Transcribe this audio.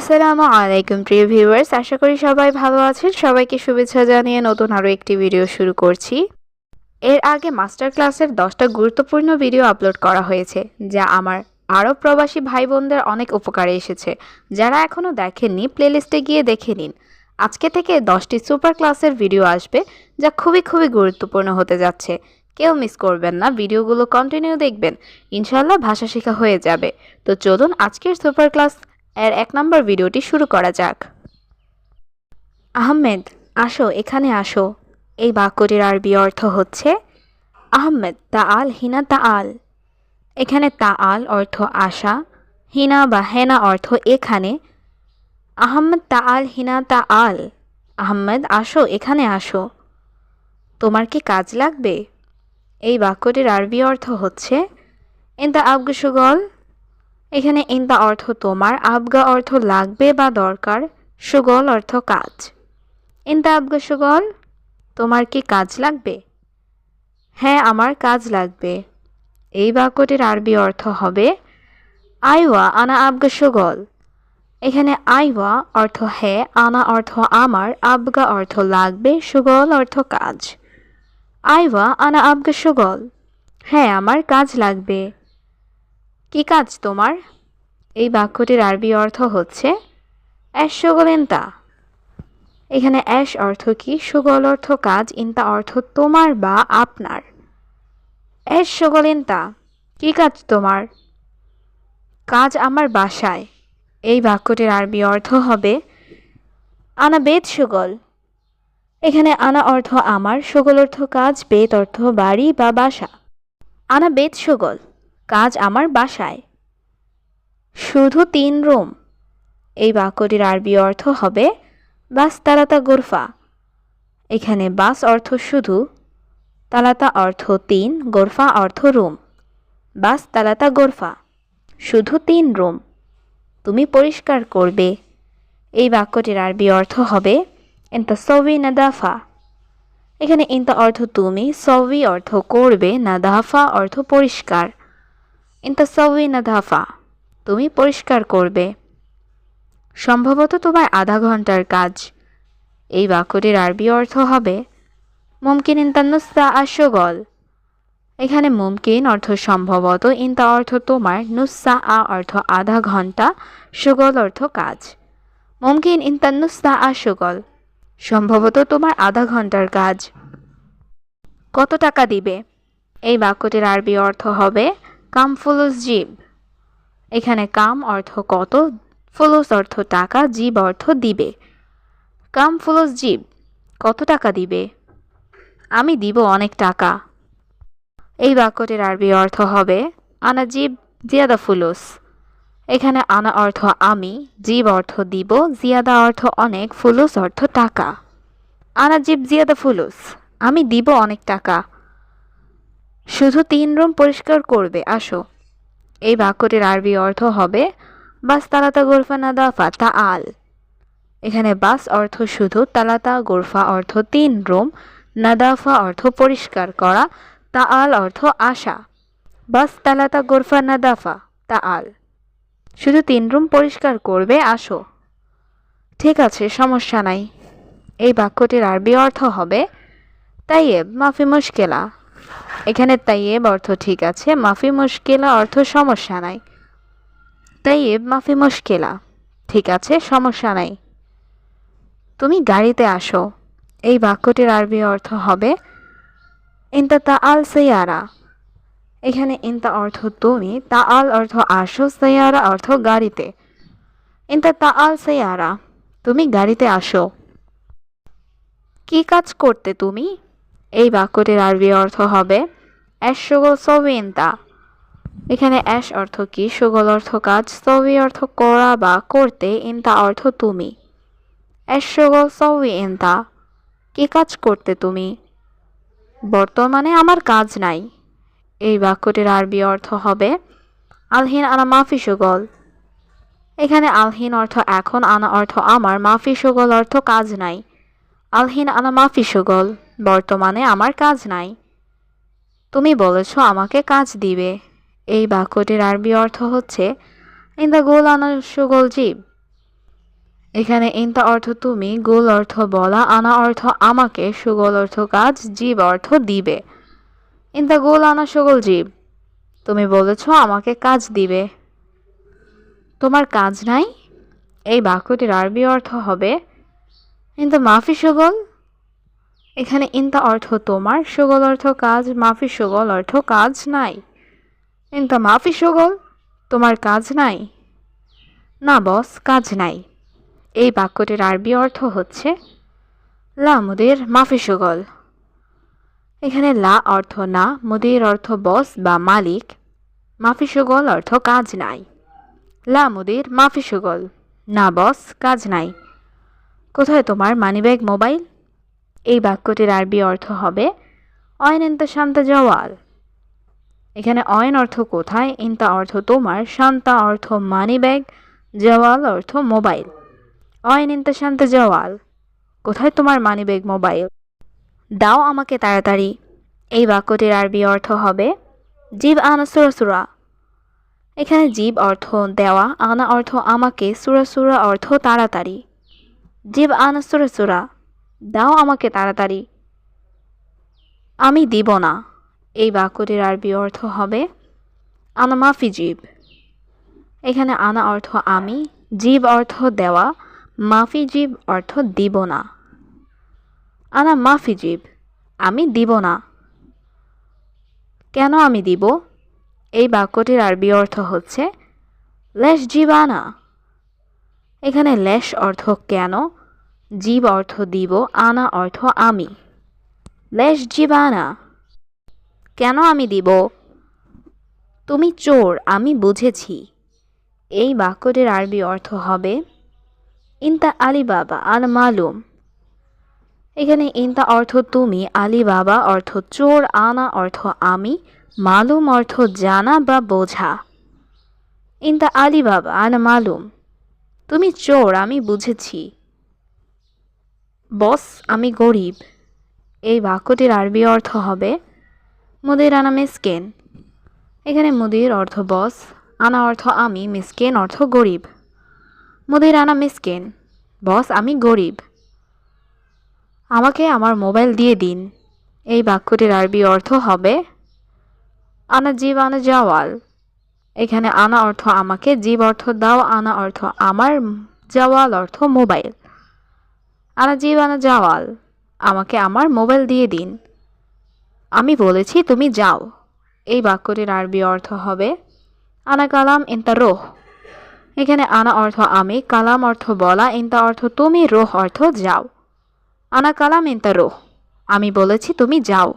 আসসালামু আলাইকুম, প্রিয় ভিউয়ার্স। আশা করি সবাই ভালো আছেন। সবাইকে শুভেচ্ছা জানিয়ে নতুন আরও একটি ভিডিও শুরু করছি। এর আগে মাস্টার ক্লাসের দশটা গুরুত্বপূর্ণ ভিডিও আপলোড করা হয়েছে, যা আমার আরও প্রবাসী ভাই বোনদের অনেক উপকারে এসেছে। যারা এখনও দেখেননি, প্লেলিস্টে গিয়ে দেখে নিন। আজকে থেকে দশটি সুপার ক্লাসের ভিডিও আসবে, যা খুবই খুবই গুরুত্বপূর্ণ হতে যাচ্ছে। কেউ মিস করবেন না, ভিডিওগুলো কন্টিনিউ দেখবেন। ইনশাল্লাহ ভাষা শেখা হয়ে যাবে। তো চলুন আজকের সুপার ক্লাস এর এক নম্বর ভিডিওটি শুরু করা যাক। আহমেদ, আসো, এখানে আসো। এই বাক্যটির আরবি অর্থ হচ্ছে, আহমেদ তা আল হিনা তা আল এখানে তা আল অর্থ আশা, হিনা বা হেনা অর্থ এখানে। আহমেদ তা আল হিনা তা আল আহমেদ, আসো, এখানে আসো। তোমার কি কাজ লাগবে? এই বাক্যটির আরবি অর্থ হচ্ছে ইন্দা আবগুসগল এখানে ইন্দা অর্থ তোমার, আবগা অর্থ লাগবে বা দরকার, সুগল অর্থ কাজ। ইন্দা, আবগা, সুগল, তোমার কি কাজ লাগবে? হ্যাঁ আমার কাজ লাগবে। এই বাক্যটির আরবি অর্থ হবে, আইওয়া, আনা, আবগা, সুগল। এখানে আইওয়া অর্থ হ্যাঁ আনা অর্থ আমার, আবগা অর্থ লাগবে, সুগল অর্থ কাজ। আইওয়া, আনা, আবগা, সুগল। হ্যাঁ আমার কাজ লাগবে। কি কাজ তোমার? এই বাক্যটির আরবি অর্থ হচ্ছে, অ্যাশ সুগল ইন্তা এখানে অ্যাশ অর্থ কি? সুগল অর্থ কাজ, ইন্তা অর্থ তোমার বা আপনার। অ্যাশ সুগল ইন্তা কি কাজ তোমার? কাজ আমার বাসায়। এই বাক্যটির আরবি অর্থ হবে, আনা বেদ সুগল। এখানে আনা অর্থ আমার, সুগল অর্থ কাজ, বেদ অর্থ বাড়ি বা বাসা। আনা বেদ সুগল। কাজ আমার বাসায়। শুধু তিন রুম। এই বাক্যটির আরবি অর্থ হবে বাস তালাতা গোরফা। এখানে বাস অর্থ শুধু, তালাতা অর্থ তিন, গোরফা অর্থ রুম। বাস তালাতা গোরফা, শুধু তিন রুম। তুমি পরিষ্কার করবে। এই বাক্যটির আরবি অর্থ হবে ইন্তা সবি নাদাফা। এখানে ইন্তা অর্থ তুমি, সবি অর্থ করবে, নাদাফা অর্থ পরিষ্কার। ইন্তা সবি নাদাফা তুমি পরিষ্কার করবে। সম্ভবত তোমার আধা ঘণ্টার কাজ। এই বাক্যটির আরবি অর্থ হবে, মুমকিন ইন্তান্নুসা আশগল এখানে মুমকিন অর্থ সম্ভবত, ইন্তা অর্থ তোমার নুসা আ অর্থ আধা ঘণ্টা, সুগল অর্থ কাজ। মুমকিন ইন্তান্নুসা আশগল সম্ভবত তোমার আধা ঘণ্টার কাজ। কত টাকা দিবে? এই বাক্যটির আরবি অর্থ হবে কাম ফুলুস জীব। এখানে কাম অর্থ কত, ফুলুস অর্থ টাকা, জীব অর্থ দিবে। কাম ফুলুস জীব, কত টাকা দিবে? আমি দিব অনেক টাকা। এই বাক্যটির আরবি অর্থ হবে, আনা জীব, জিয়াদা ফুলুস। এখানে আনা অর্থ আমি জীব অর্থ দিব জিয়াদা অর্থ অনেক ফুলুস অর্থ টাকা আনা জীব, জিয়াদা ফুলুস আমি দিব অনেক টাকা শুধু তিন রুম পরিষ্কার করবে, আসো। এই বাক্যটির আরবি অর্থ হবে, বাস তালাতা গোরফা নাদাফা তা আল। এখানে বাস অর্থ শুধু তালাতা গোরফা অর্থ তিন রুম, নাদাফা অর্থ পরিষ্কার করা, তা আল অর্থ আশা বাস তালাতা গোরফা নাদাফা, তা আল। শুধু তিন রুম পরিষ্কার করবে, আসো। ঠিক আছে, সমস্যা নাই। এই বাক্যটির আরবি অর্থ হবে, তাইয়েব, মাফি মুশকেলা। এখানে তাইয়েব অর্থ ঠিক আছে, মাফি মুশকেলা অর্থ সমস্যা নাই। তাইয়েব, মাফি মুশকেলা, ঠিক আছে, সমস্যা নাই। তুমি গাড়িতে আসো, এই বাক্যটির আরবি অর্থ হবে, ইন্তা তা আল সৈয়ারা এখানে ইন্তা অর্থ তুমি তা আল অর্থ আসো সৈয়ারা অর্থ গাড়িতে। ইন্তা তা আল সৈয়ারা তুমি গাড়িতে আসো। কি কাজ করতে তুমি? এই বাক্যটির আরবি অর্থ হবে অ্যাশ সুগল সবি ইন্তা এখানে অ্যাশ অর্থ কি? সুগল অর্থ কাজ সবি অর্থ করা বা করতে, ইন্তা অর্থ তুমি। অ্যাশ সুগল সবি কি কাজ করতে তুমি? বর্তমানে আমার কাজ নাই। এই বাক্যটির আরবি অর্থ হবে আলহিন আনা মাফি সুগল এখানে আলহিন অর্থ এখন আনা অর্থ আমার মাফি সুগল অর্থ কাজ নাই আলহিন আনা মাফি সুগল বর্তমানে আমার কাজ নাই। তুমি বলেছ আমাকে কাজ দিবে। এই বাক্যটির আরবি অর্থ হচ্ছে ইন দ্য গোল আনা সুগল জীব। এখানে ইন্তা অর্থ তুমি, গোল অর্থ বলা, আনা অর্থ আমাকে, সুগোল অর্থ কাজ, জীব অর্থ দিবে। ইন্তা গোল আনা সুগল জীব, তুমি বলেছ আমাকে কাজ দিবে। তোমার কাজ নাই? এই বাক্যটির আরবি অর্থ হবে ইন্তা মাফি সুগল এখানে ইন্তা অর্থ তোমার, সুগল অর্থ কাজ, মাফি সুগল অর্থ কাজ নাই। ইন্তা মাফি সুগল, তোমার কাজ নাই। না বস, কাজ নাই। এই বাক্যটির আরবি অর্থ হচ্ছে, লা মুদির, মাফি সুগল। এখানে লা অর্থ না, মুদির অর্থ বস বা মালিক, মাফি সুগল অর্থ কাজ নাই। লা মুদির, মাফি সুগল। না বস, কাজ নাই। কোথায় তোমার মানিব্যাগ মোবাইল? এই বাক্যটির আরবি অর্থ হবে, অয়ন ইন্তা শান্তা জওয়াল। এখানে অয়ন অর্থ কোথায়? ইন্তা অর্থ তোমার, শান্তা অর্থ মানিব্যাগ জওয়াল অর্থ মোবাইল। অয়ন ইন্তা শান্তা জওয়াল। কোথায় তোমার মানিব্যাগ মোবাইল? দাও আমাকে তাড়াতাড়ি। এই বাক্যটির আরবি অর্থ হবে, জীব আনা সুরা। এখানে জীব অর্থ দেওয়া, আনা অর্থ আমাকে, সুরা সুরা অর্থ তাড়াতাড়ি। জীব আনা সুরা সুরা। দাও আমাকে তাড়াতাড়ি। আমি দিব না। এই বাক্যটির আরবি অর্থ হবে, আনা মাফি জীব। এখানে আনা অর্থ আমি জীব অর্থ দেওয়া মাফি জীব অর্থ দিব না। আনা মাফি জীব আমি দিব না। কেন আমি দিব? এই বাক্যটির আরবি অর্থ হচ্ছে, লেশ জীবানা এখানে লেশ অর্থ কেন? জীব অর্থ দিব, আনা অর্থ আমি। লেশ জীব আনা কেন আমি দিব? তুমি চোর, আমি বুঝেছি। এই বাক্যটির আরবি অর্থ হবে, ইন্তা আলী বাবা আল মালুম। এখানে ইন্তা অর্থ তুমি আলী বাবা অর্থ চোর, আনা অর্থ আমি, মালুম অর্থ জানা বা বোঝা। ইন্তা আলী বাবা আনা মালুম। তুমি চোর, আমি বুঝেছি। বস, আমি গরিব। এই বাক্যটির আরবি অর্থ হবে, মুদির আনা মিসকেন। এখানে মুদির অর্থ বস, আনা অর্থ আমি মিসকেন অর্থ গরিব। মুদির আনা মিসকেন। বস, আমি গরিব। আমাকে আমার মোবাইল দিয়ে দিন। এই বাক্যটির আরবি অর্থ হবে, আনা জীব, আনা জাওয়াল। এখানে আনা অর্থ আমাকে। জীব অর্থ দাও আনা অর্থ আমার জাওয়াল অর্থ মোবাইল আনা জীব আনা জাওয়াল, আমাকে আমার মোবাইল দিয়ে দিন। আমি বলেছি, তুমি যাও। এই বাক্যটির আরবি অর্থ হবে, আনা কালাম ইন্তা রোহ। এখানে আনা অর্থ আমি, কালাম অর্থ বলা, ইন্তা অর্থ তুমি, রোহ অর্থ যাও। আনা কালাম ইন্তা রোহ। আমি বলেছি, তুমি যাও।